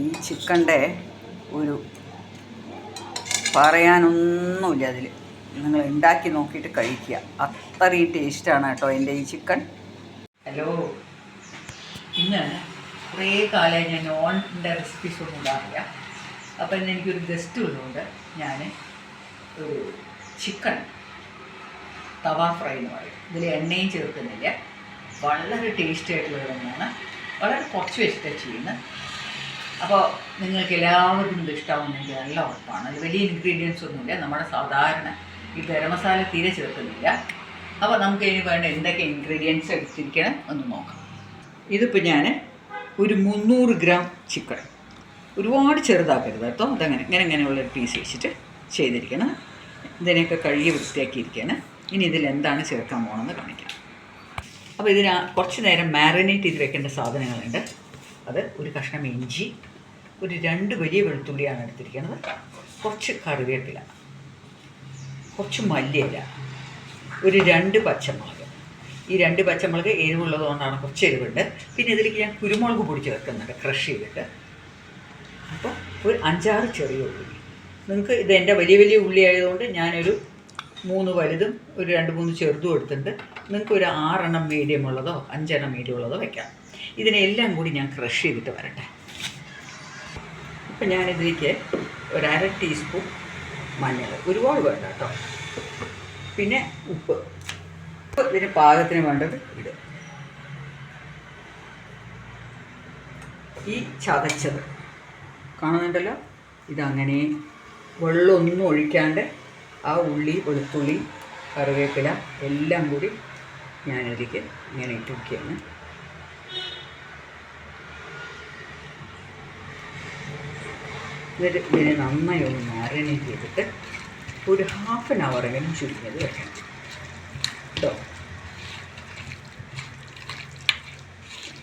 ഈ ചിക്കന്റെ ഒരു പറയാനൊന്നുമില്ല അതിൽ നിങ്ങൾ ഉണ്ടാക്കി നോക്കിയിട്ട് കഴിക്കുക. അത്രയും ടേസ്റ്റാണ് കേട്ടോ എന്റെ ഈ ചിക്കൻ. ഹലോ. ഇന്ന് കുറേ കാലമായി ഞാൻ നോണിന്റെ റെസിപ്പീസ് ഒന്നും ഉണ്ടാവില്ല അപ്പം ഇന്ന് എനിക്കൊരു ഗസ്റ്റ് ഉള്ളതുകൊണ്ട് ഞാൻ ഒരു ചിക്കൻ തവ ഫ്രൈ എന്ന് പറയും. ഇതിൽ എണ്ണയും ചേർക്കുന്നില്ല. വളരെ ടേസ്റ്റി ആയിട്ടുള്ള ഒന്നാണ് വളരെ കുറച്ച് വെച്ചിട്ടാണ് ചെയ്യുന്നത്. അപ്പോൾ നിങ്ങൾക്ക് എല്ലാവർക്കും ഇത് ഇഷ്ടമാവുമെന്ന് എനിക്ക് നല്ല ഉറപ്പാണ്. വലിയ ഇൻഗ്രീഡിയൻസ് ഒന്നുമില്ല. നമ്മുടെ സാധാരണ ഈ ഗരം മസാല തീരെ ചേർക്കുന്നില്ല. അപ്പോൾ നമുക്ക് ഇനി വേണ്ട എന്തൊക്കെ ഇൻഗ്രീഡിയൻസ് എടുത്തിരിക്കണം എന്ന് നോക്കാം. ഇതിപ്പോൾ ഞാൻ ഒരു മുന്നൂറ് ഗ്രാം ചിക്കൻ ഒരുപാട് ചെറുതാക്കരുത് കേട്ടോ. അതങ്ങനെ ഇങ്ങനെ ഇങ്ങനെയുള്ള ഒരു പീസ് വെച്ചിട്ട് ചെയ്തിരിക്കണം. ഇതിനെയൊക്കെ കഴുകി വൃത്തിയാക്കിയിരിക്കുകയാണ്. ഇനി ഇതിൽ എന്താണ് ചേർക്കാൻ പോകണമെന്ന് കാണിക്കാം. അപ്പോൾ ഇതിന് കുറച്ച് നേരം മാറിനേറ്റ് ചെയ്ത് വെക്കേണ്ട സാധനങ്ങളുണ്ട്. അത് ഒരു കഷ്ണം ഇഞ്ചി ഒരു രണ്ട് വലിയ വെളുത്തുള്ളിയാണ് എടുത്തിരിക്കുന്നത്. കുറച്ച് കറിവേപ്പില. കുറച്ച് മല്ലിയില. ഒരു രണ്ട് പച്ചമുളക്. ഈ രണ്ട് പച്ചമുളക് എരിവുള്ളത് കൊണ്ടാണ് കുറച്ച് എരിവുണ്ട്. പിന്നെ ഇതിലേക്ക് ഞാൻ കുരുമുളക് പൊടി ചേർക്കുന്നുണ്ട് ക്രഷ് ചെയ്തിട്ട്. അപ്പോൾ ഒരു അഞ്ചാറ് ചെറിയ ഉള്ളി. നിങ്ങൾക്ക് ഇത് എന്റെ വലിയ വലിയ ഉള്ളി ആയതുകൊണ്ട് ഞാനൊരു മൂന്ന് വലുതും ഒരു രണ്ട് മൂന്ന് ചെറുതും എടുത്തിട്ടുണ്ട്. നിങ്ങൾക്ക് ഒരു ആറെണ്ണം മീഡിയം ഉള്ളതോ അഞ്ചെണ്ണം മീഡിയം ഉള്ളതോ വെക്കാം. ഇതിനെല്ലാം കൂടി ഞാൻ ക്രഷ് ചെയ്തിട്ട് വരട്ടെ. ഇപ്പം ഞാനിതിലേക്ക് ഒരു അര ടീസ്പൂൺ മഞ്ഞൾ ഒരുപാട് വേണ്ട കേട്ടോ പിന്നെ ഉപ്പ്. ഉപ്പ് ഇതിന് പാകത്തിന് വേണ്ടത് ഇടുക. ഈ ചതച്ചത്. കാണുന്നുണ്ടല്ലോ? ഇതങ്ങനെ വെള്ളമൊന്നും ഒഴിക്കാണ്ട് ആ ഉള്ളി വെളുത്തുള്ളി കറിവേപ്പില എല്ലാം കൂടി ഞാനിതിലേക്ക് ഇങ്ങനെ ഇട്ട് ഇതിനെ നന്നായി ഒന്ന് മാരിനേറ്റ് ചെയ്തിട്ട് ഒരു ഹാഫ് ആൻ അവറെങ്കിലും ചുരുങ്ങിയത് വെക്കണം. കേട്ടോ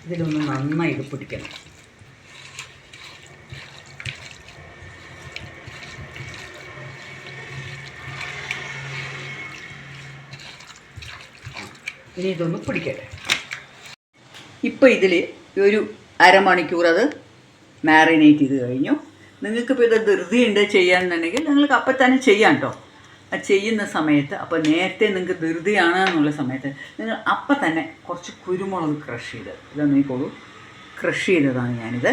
ഇതിലൊന്ന് നന്നായി ഇത് പിടിക്കണം. ഇനി ഇതൊന്ന് പിടിക്കട്ടെ. ഇപ്പോൾ ഇതിൽ ഒരു അരമണിക്കൂർ അത് മാറിനേറ്റ് ചെയ്ത് കഴിഞ്ഞു. നിങ്ങൾക്കിപ്പോൾ ഇത് ധൃതിയുണ്ട് ചെയ്യാന്നുണ്ടെങ്കിൽ നിങ്ങൾക്ക് അപ്പം തന്നെ ചെയ്യാം കേട്ടോ ആ ചെയ്യുന്ന സമയത്ത് അപ്പോൾ നേരത്തെ നിങ്ങൾക്ക് ധൃതിയാണ് എന്നുള്ള സമയത്ത് നിങ്ങൾ അപ്പം തന്നെ കുറച്ച് കുരുമുളക് ക്രഷ് ചെയ്ത് ഇത് നോക്കിക്കോളൂ. ക്രഷ് ചെയ്തതാണ് ഞാനിത്.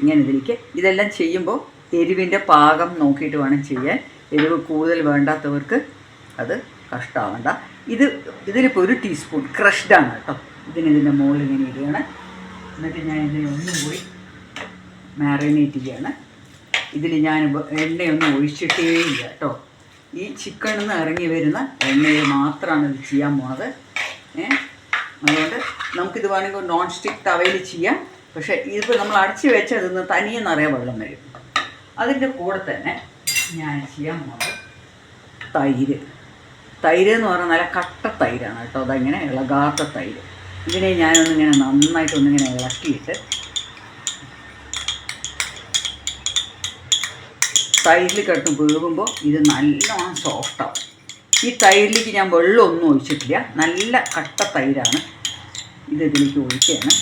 ഇങ്ങനെ ഇതിലേക്ക് ഇതെല്ലാം ചെയ്യുമ്പോൾ എരിവിന്റെ പാകം നോക്കിയിട്ട് വേണം ചെയ്യാൻ. എരിവ് കൂടുതൽ വേണ്ടാത്തവർക്ക് അത് കഷ്ടമാവണ്ട ഇത് ഇതിലിപ്പോൾ ഒരു ടീസ്പൂൺ ക്രഷ്ഡാണ് കേട്ടോ ഇതിന് ഇതിന്റെ മുകളിൽ ഇങ്ങനെ ഇടുകയാണ്. എന്നിട്ട് ഞാൻ ഇതിനെ ഒന്നും കൂടി മാറിനേറ്റ് ചെയ്യാണ്. ഇതിൽ ഞാൻ എണ്ണയൊന്നും ഒഴിച്ചിട്ടേ ഇല്ല കേട്ടോ. ഈ ചിക്കണിൽ നിന്ന് ഇറങ്ങി വരുന്ന എണ്ണയിൽ മാത്രമാണ് ഇത് ചെയ്യാൻ പോണത്. അതുകൊണ്ട് നമുക്കിത് വേണമെങ്കിൽ നോൺ സ്റ്റിക്ക് തവയിൽ ചെയ്യാം. പക്ഷേ ഇതിപ്പോൾ നമ്മൾ അടച്ച് വെച്ചാൽ ഇതിന്ന് തനിയെ നിറയെ വെള്ളം വരും. അതിന്റെ കൂടെ തന്നെ ഞാൻ ചെയ്യാൻ പോണത് തൈര്. തൈര് എന്ന് പറഞ്ഞാൽ നല്ല കട്ട തൈരാണ് കേട്ടോ. അതങ്ങനെ ഇളകാത്ത തൈര്. ഇതിനെ ഞാനൊന്നിങ്ങനെ നന്നായിട്ടൊന്നിങ്ങനെ ഇളക്കിയിട്ട് തൈരിൽ കിടന്ന് വേകുമ്പോൾ ഇത് നല്ലോണം സോഫ്റ്റാവും ഈ തൈരിലേക്ക് ഞാൻ വെള്ളമൊന്നും ഒഴിച്ചിട്ടില്ല. നല്ല കട്ട തൈരാണ്. ഇത് ഇതിലേക്ക് ഒഴിക്കുകയാണ്.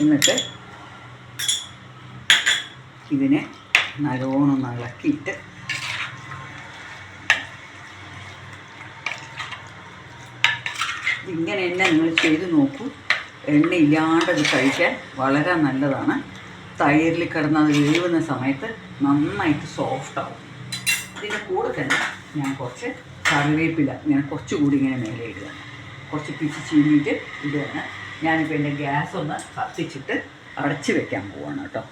എന്നിട്ട് ഇതിനെ നല്ലോണം ഇളക്കിയിട്ട് ഇങ്ങനെ തന്നെ നിങ്ങൾ ചെയ്ത് നോക്കൂ. എണ്ണ ഇല്ലാണ്ടത് കഴിക്കാൻ വളരെ നല്ലതാണ്. തൈരിൽ കിടന്ന് അത് വേവുന്ന സമയത്ത് നന്നായിട്ട് സോഫ്റ്റ് ആവും. ഇതിന്റെ കൂടെ തന്നെ ഞാൻ കുറച്ച് കറിവേപ്പില ഇങ്ങനെ കുറച്ചുകൂടി ഇങ്ങനെ മേലെ ഇടുക. കുറച്ച് പിച്ച് ചീനിയിട്ട് ഇടുകയാണ്. ഞാനിപ്പോൾ എന്റെ ഗ്യാസ് ഒന്ന് കത്തിച്ചിട്ട് അടച്ച് വെക്കാൻ പോവാണ് കേട്ടോ.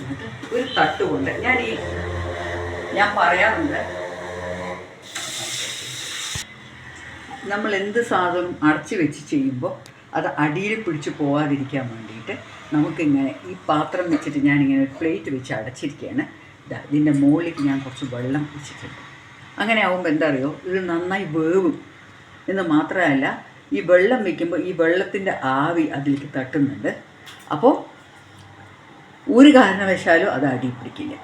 എന്നിട്ട് ഒരു തട്ട് കൊണ്ട് ഞാൻ ഈ ഞാൻ പറയാറുണ്ട് നമ്മൾ എന്ത് സാധനം അടച്ചു വെച്ച് ചെയ്യുമ്പോൾ അത് അടിയിൽ പിടിച്ച് പോവാതിരിക്കാൻ വേണ്ടിയിട്ട് നമുക്കിങ്ങനെ ഈ പാത്രം വെച്ചിട്ട് ഞാനിങ്ങനെ ഒരു പ്ലേറ്റ് വെച്ച് അടച്ചിരിക്കുകയാണ് ഇതാ ഇതിന്റെ മുകളിലേക്ക് ഞാൻ കുറച്ച് വെള്ളം വെച്ചിട്ടുണ്ട് അങ്ങനെ ആകുമ്പോൾ എന്താ അറിയോ ഇത് നന്നായി വേവും. എന്ന് മാത്രമല്ല ഈ വെള്ളം വയ്ക്കുമ്പോൾ ഈ വെള്ളത്തിന്റെ ആവി അതിലേക്ക് തട്ടുന്നുണ്ട്. അപ്പോൾ ഒരു കാരണവശാലും അത് അടി പിടിക്കില്ല.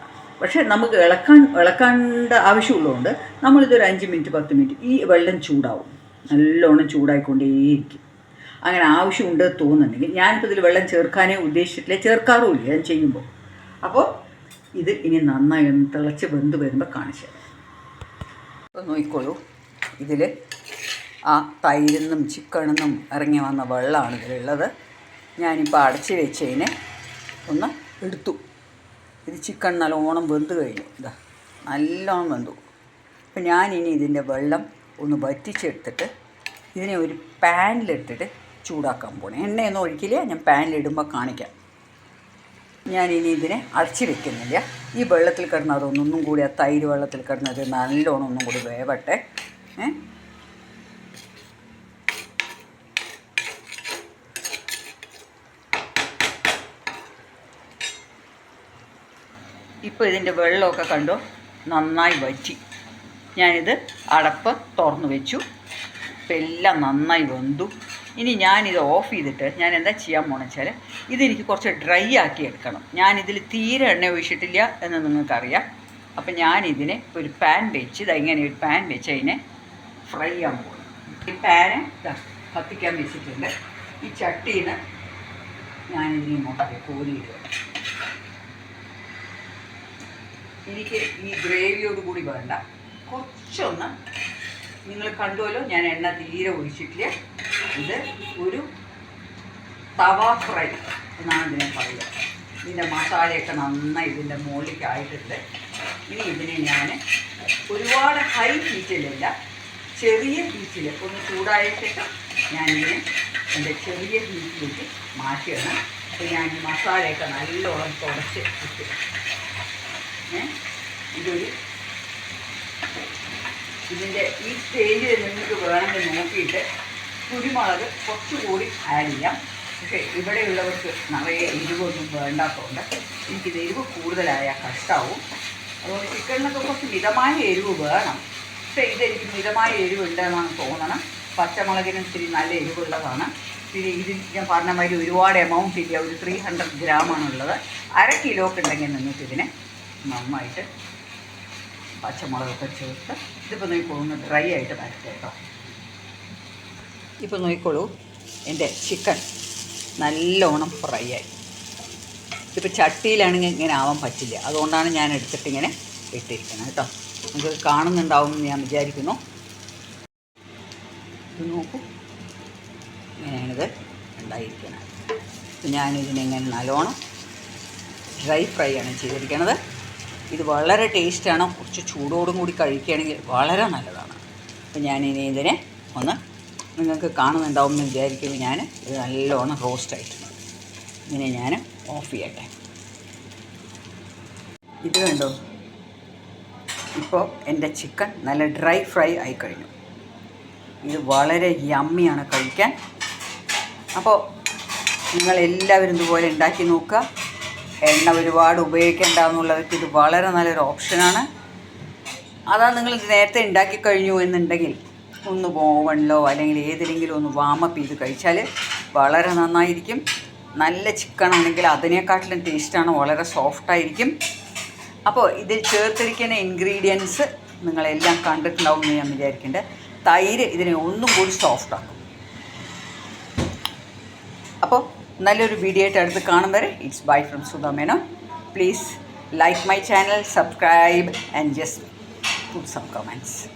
പക്ഷേ നമുക്ക് ഇളക്കാൻ ഇളക്കേണ്ട ആവശ്യമുള്ളതുകൊണ്ട് നമ്മളിതൊരു അഞ്ച് മിനിറ്റ് പത്ത് മിനിറ്റ് ഈ വെള്ളം ചൂടാവും. നല്ലോണം ചൂടായിക്കൊണ്ടേയിരിക്കും. അങ്ങനെ ആവശ്യമുണ്ട് തോന്നുന്നുണ്ടെങ്കിൽ ഞാനിപ്പോൾ ഇതിൽ വെള്ളം ചേർക്കാനേ ഉദ്ദേശിച്ചിട്ടില്ല ചേർക്കാറുമില്ല ഞാൻ ചെയ്യുമ്പോൾ. അപ്പോൾ ഇത് ഇനി നന്നായി ഒന്ന് തിളച്ച് വെന്ത് വരുമ്പോൾ കാണിച്ചു അപ്പോൾ നോക്കിക്കോളൂ. ഇതിൽ ആ തൈരിന്നും ചിക്കണെന്നും ഇറങ്ങി വന്ന വെള്ളമാണ് ഇതിലുള്ളത്. ഞാനിപ്പോൾ അടച്ച് വെച്ചതിനെ ഒന്ന് എടുത്തു. ഇത് ചിക്കൻ നല്ലോണം വെന്ത് കഴിഞ്ഞു. ഇതാ നല്ലോണം വെന്തു. അപ്പം ഞാനിനി ഇതിന്റെ വെള്ളം ഒന്ന് വറ്റിച്ചെടുത്തിട്ട് ഇതിനെ ഒരു പാനിലിട്ടിട്ട് ചൂടാക്കാൻ പോണേ. എണ്ണയൊന്നും ഒഴിക്കില്ല ഞാൻ പാനിലിടുമ്പോൾ കാണിക്കാം. ഞാൻ ഇനി ഇതിനെ അടച്ചു വെക്കുന്നില്ല. ഈ വെള്ളത്തിൽ കിടന്ന് അതൊന്നും കൂടി ആ തൈര് വെള്ളത്തിൽ കിടന്നത് നല്ലോണം ഒന്നും കൂടി വേവട്ടെ. ഇപ്പോൾ ഇതിന്റെ വെള്ളമൊക്കെ കണ്ടോ? നന്നായി വറ്റി. ഞാനിത് അടപ്പ് തുറന്നു വെച്ചു. ഇപ്പം എല്ലാം നന്നായി വെന്തു. ഇനി ഞാനിത് ഓഫ് ചെയ്തിട്ട് ഞാൻ എന്താ ചെയ്യാൻ പോകണം വെച്ചാൽ ഇതെനിക്ക് കുറച്ച് ഡ്രൈ ആക്കി എടുക്കണം. ഞാനിതിൽ തീരെ എണ്ണ ഒഴിച്ചിട്ടില്ല എന്ന് നിങ്ങൾക്കറിയാം. അപ്പം ഞാനിതിനെ ഒരു പാൻ വെച്ച് ഇത് ഇങ്ങനെ ഒരു പാൻ വെച്ച് അതിനെ ഫ്രൈ ചെയ്യാൻ പോകും ഈ പാന് കത്തിക്കാൻ വെച്ചിട്ടുണ്ട്. ഈ ചട്ടിയിൽ നിന്ന് ഞാനിതിനെ ഇങ്ങോട്ടേക്ക് കോരിയിടുക. എനിക്ക് ഈ ഗ്രേവിയോട് കൂടി വേണ്ട. കുറച്ചൊന്ന് നിങ്ങൾ കണ്ടുവല്ലോ ഞാൻ എണ്ണ തീരെ ഒഴിച്ചിട്ടില്ല. ഇത് ഒരു തവ ഫ്രൈ എന്നാണ് ഇതിനെ പറയുക. ഇതിന്റെ മസാലയൊക്കെ നന്നായി ഇതിന്റെ മുകളിലേക്കായിട്ടുണ്ട്. ഇനി ഇതിനെ ഞാൻ ഒരുപാട് ഹൈ ഹീറ്റിലല്ല ചെറിയ ഹീറ്റിൽ ഒന്ന് ചൂടായ ശേഷം ഞാനിതിനെ എന്റെ ചെറിയ ഹീറ്റിലേക്ക് മാറ്റിയാണ്. അപ്പോൾ ഞാൻ മസാലയൊക്കെ നല്ലോണം തുടച്ച് ഇട്ട്? ഇതൊരു ഇതിന്റെ ഈ സ്റ്റേജിൽ നിങ്ങൾക്ക് വേണമെങ്കിൽ നോക്കിയിട്ട് കുരുമുളക് കുറച്ചുകൂടി ആഡ് ചെയ്യാം. പക്ഷേ ഇവിടെയുള്ളവർക്ക് നിറയെ എരിവൊന്നും വേണ്ടാത്തതുകൊണ്ട് എനിക്കിത് എരിവ് കൂടുതലായാൽ കഷ്ടമാവും അതുകൊണ്ട് ചിക്കനിലൊക്കെ കുറച്ച് മിതമായ എരിവ് വേണം. പക്ഷേ ഇതെനിക്ക് മിതമായ എരിവ് ഉണ്ടെന്നാണ് തോന്നണം. പച്ചമുളകിനും ഇത്തിരി നല്ല എരിവുള്ളതാണ്. പിന്നെ ഇതിൽ ഞാൻ പറഞ്ഞ മാതിരി ഒരുപാട് എമൗണ്ട് ഇല്ല. ഒരു ത്രീ ഹൺഡ്രഡ് ഗ്രാമാണുള്ളത് അര കിലോക്ക് ഉണ്ടെങ്കിൽ നിങ്ങൾക്ക് ഇതിനെ നന്നായിട്ട് പച്ചമുളകൊക്കെ ചേർത്ത് ഇതിപ്പോൾ നോക്കിക്കോളൂ ഒന്ന് ഡ്രൈ ആയിട്ട് വരട്ടെ കേട്ടോ. ഇപ്പോൾ നോക്കിക്കോളൂ. എന്റെ ചിക്കൻ നല്ലോണം ഫ്രൈ ആയി. ഇതിപ്പോൾ ചട്ടിയിലാണെങ്കിൽ ഇങ്ങനെ ആവാൻ പറ്റില്ല. അതുകൊണ്ടാണ് ഞാൻ എടുത്തിട്ട് ഇങ്ങനെ ഇട്ടിരിക്കുന്നത് കേട്ടോ. നിങ്ങൾക്ക് കാണുന്നുണ്ടാവും എന്ന് ഞാൻ വിചാരിക്കുന്നു. ഇത് നോക്കൂ. ഇങ്ങനെയാണിത് ഉണ്ടായിരിക്കുന്നത്. ഞാനിതിനെങ്ങനെ നല്ലോണം ഡ്രൈ ഫ്രൈ ആണ് ചെയ്തിരിക്കുന്നത്. ഇത് വളരെ ടേസ്റ്റാണ്. കുറച്ച് ചൂടോടും കൂടി കഴിക്കുകയാണെങ്കിൽ വളരെ നല്ലതാണ്. അപ്പം ഇനി ഇതിനെ ഒന്ന് നിങ്ങൾക്ക് കാണുന്നുണ്ടാവും എന്ന് വിചാരിക്കുന്നു ഞാൻ ഇത് നല്ലോണം റോസ്റ്റ് ആയിട്ടുണ്ട്. ഇങ്ങനെ ഞാൻ ഓഫ് ചെയ്യട്ടെ. ഇത് കണ്ടോ? ഇപ്പോൾ എന്റെ ചിക്കൻ നല്ല ഡ്രൈ ഫ്രൈ ആയി കഴിഞ്ഞു. ഇത് വളരെ യമ്മിയാണ് കഴിക്കാൻ. അപ്പോൾ നിങ്ങളെല്ലാവരും ഇതുപോലെ ഉണ്ടാക്കി നോക്കുക. എണ്ണ ഒരുപാട് ഉപയോഗിക്കേണ്ടെന്നുള്ളവർക്ക് ഇത് വളരെ നല്ലൊരു ഓപ്ഷനാണ്. അതാ നിങ്ങൾ നേരത്തെ ഉണ്ടാക്കി കഴിഞ്ഞു എന്നുണ്ടെങ്കിൽ ഒന്ന് ഓവണിലോ അല്ലെങ്കിൽ ഏതിലെങ്കിലും ഒന്ന് വാമപ്പ് ചെയ്ത് കഴിച്ചാൽ വളരെ നന്നായിരിക്കും. നല്ല ചിക്കൻ ആണെങ്കിൽ അതിനേക്കാട്ടിലും ടേസ്റ്റാണ് വളരെ സോഫ്റ്റായിരിക്കും അപ്പോൾ ഇതിൽ ചേർത്തിരിക്കുന്ന ഇൻഗ്രീഡിയൻസ് നിങ്ങളെല്ലാം കണ്ടിട്ടുണ്ടാവും എന്ന് ഞാൻ വിചാരിക്കുന്നുണ്ട് തൈര് ഇതിനെ ഒന്നും കൂടി സോഫ്റ്റാക്കും അപ്പോൾ നല്ലൊരു വീഡിയോ ആയിട്ട് അടുത്ത് കാണും വരെ it's bye from Sudha Menon please like my channel subscribe and just put some comments.